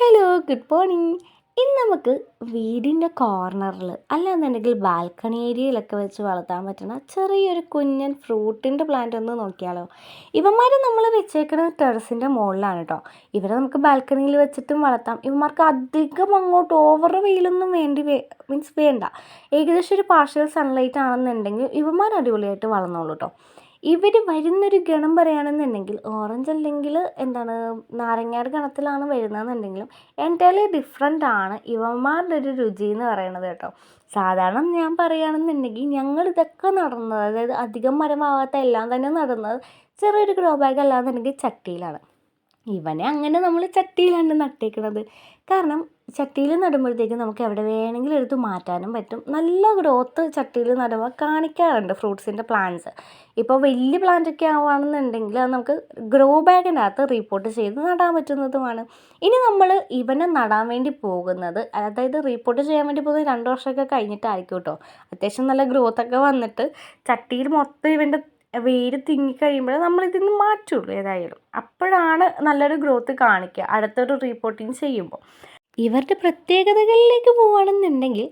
Hello good morning ഇന്ന് നമുക്ക് വീടിന്റെ കോർണറിൽ അല്ലാന്നുണ്ടെങ്കിൽ ബാൽക്കണി ഏരിയയിലൊക്കെ വെച്ച് വളർത്താൻ പറ്റുന്ന ചെറിയൊരു കുഞ്ഞൻ ഫ്രൂട്ടിന്റെ പ്ലാന്റ് ഒന്ന് നോക്കിയാലോ. ഇവന്മാർ നമ്മൾ വെച്ചേക്കുന്നത് ടെറസിന്റെ മുകളിലാണ് കേട്ടോ ഇവരെ നമുക്ക് ബാൽക്കണിയിൽ വെച്ചിട്ടും വളർത്താം. ഇവന്മാർക്ക് അധികം അങ്ങോട്ട് ഓവർ വെയിലൊന്നും വേണ്ടി മീൻസ് വേണ്ട. ഏകദേശം ഒരു പാർഷ്യൽ സൺലൈറ്റ് ആണെന്നുണ്ടെങ്കിൽ ഇവന്മാർ അടിപൊളിയായിട്ട് വളർന്നോളൂ കേട്ടോ ഇവർ വരുന്നൊരു ഗണം പറയുകയാണെന്നുണ്ടെങ്കിൽ ഓറഞ്ച് അല്ലെങ്കിൽ എന്താണ് നാരങ്ങയുടെ ഗണത്തിലാണ് വരുന്നതെന്നുണ്ടെങ്കിലും എന്റയർലി ഡിഫറെന്റ് ആണ് ഇവന്മാരുടെ ഒരു രുചി എന്ന് പറയുന്നത് കേട്ടോ. സാധാരണ ഞാൻ പറയുകയാണെന്നുണ്ടെങ്കിൽ ഞങ്ങൾ ഇതൊക്കെ നടന്നത് അതായത് അധികം മരമാവാത്ത എല്ലാം തന്നെ നടന്നത് ചെറിയൊരു ഗ്രോ ബാഗ് അല്ലാന്നുണ്ടെങ്കിൽ ചട്ടിയിലാണ്. ഇവനെ അങ്ങനെ നമ്മൾ ചട്ടിയിലാണ് നട്ടേക്കുന്നത് കാരണം ചട്ടിയിൽ നടുമ്പോഴത്തേക്കും നമുക്ക് എവിടെ വേണമെങ്കിലും എടുത്ത് മാറ്റാനും പറ്റും. നല്ല ഗ്രോത്ത് ചട്ടിയിൽ നടുമ്പോൾ കാണിക്കാറുണ്ട് ഫ്രൂട്ട്സിന്റെ പ്ലാന്റ്സ് ഇപ്പോൾ വലിയ പ്ലാന്റൊക്കെ ആവുകയാണെന്നുണ്ടെങ്കിൽ അത് നമുക്ക് ഗ്രോ ബാഗിനകത്ത് റീപ്പോർട്ട് ചെയ്ത് നടാൻ പറ്റുന്നതുമാണ്. ഇനി നമ്മൾ ഇവനെ നടാൻ വേണ്ടി പോകുന്നത് അതായത് റീപ്പോർട്ട് ചെയ്യാൻ വേണ്ടി പോകുന്നത് രണ്ട് വർഷമൊക്കെ കഴിഞ്ഞിട്ടായിരിക്കും കേട്ടോ. അത്യാവശ്യം നല്ല ഗ്രോത്തൊക്കെ വന്നിട്ട് ചട്ടിയിൽ മൊത്തം ഇവന്റെ വേര് തിങ്ങിക്കഴിയുമ്പോൾ നമ്മൾ ഇതിന്ന് മാറ്റുള്ളൂ ഏതായാലും. അപ്പോഴാണ് നല്ലൊരു ഗ്രോത്ത് കാണിക്കുക. അടുത്തൊരു റീപ്പോർട്ടിങ് ചെയ്യുമ്പോൾ. ഇവരുടെ പ്രത്യേകതകളിലേക്ക് പോവുകയാണെന്നുണ്ടെങ്കിൽ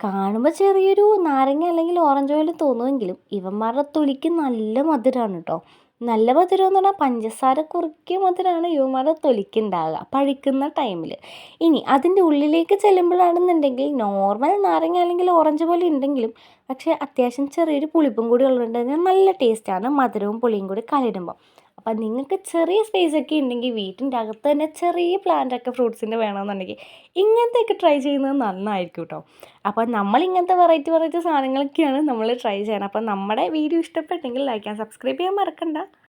കാണുമ്പോൾ ചെറിയൊരു നാരങ്ങ അല്ലെങ്കിൽ ഓറഞ്ച് ഓയിൽ തോന്നുമെങ്കിലും ഇവന്മാരുടെ തൊലിക്ക് നല്ല മധുരമാണ് കേട്ടോ നല്ല മധുരം എന്ന് പറഞ്ഞാൽ പഞ്ചസാര കുറുക്കിയ മധുരമാണ് ഇവന്മാരുടെ തൊലിക്ക് ഉണ്ടാകുക പഴുക്കുന്ന ടൈമിൽ ഇനി അതിന്റെ ഉള്ളിലേക്ക് ചെല്ലുമ്പോഴാണെന്നുണ്ടെങ്കിൽ നോർമൽ നാരങ്ങ അല്ലെങ്കിൽ ഓറഞ്ച് പോലെ ഉണ്ടെങ്കിലും പക്ഷേ അത്യാവശ്യം ചെറിയൊരു പുളിപ്പും കൂടി ഉള്ളതുകൊണ്ട് നല്ല ടേസ്റ്റാണ് മധുരവും പുളിയും കൂടി കലരുമ്പോൾ അപ്പം നിങ്ങൾക്ക് ചെറിയ സ്പേസ് ഒക്കെ ഉണ്ടെങ്കിൽ വീട്ടിന്റെ അകത്ത് തന്നെ ചെറിയ പ്ലാന്റ് ഒക്കെ ഫ്രൂട്ട്സിന്റെ വേണമെന്നുണ്ടെങ്കിൽ ഇങ്ങനത്തെയൊക്കെ ട്രൈ ചെയ്യുന്നത് നന്നായിരിക്കും കേട്ടോ അപ്പോൾ നമ്മൾ ഇങ്ങനത്തെ വെറൈറ്റി വെറൈറ്റി സാധനങ്ങളൊക്കെയാണ് നമ്മൾ ട്രൈ ചെയ്യണം അപ്പം നമ്മുടെ വീഡിയോ ഇഷ്ടപ്പെട്ടെങ്കിൽ ലൈക്ക് ആൻഡ് സബ്സ്ക്രൈബ് ചെയ്യാൻ മറക്കണ്ട.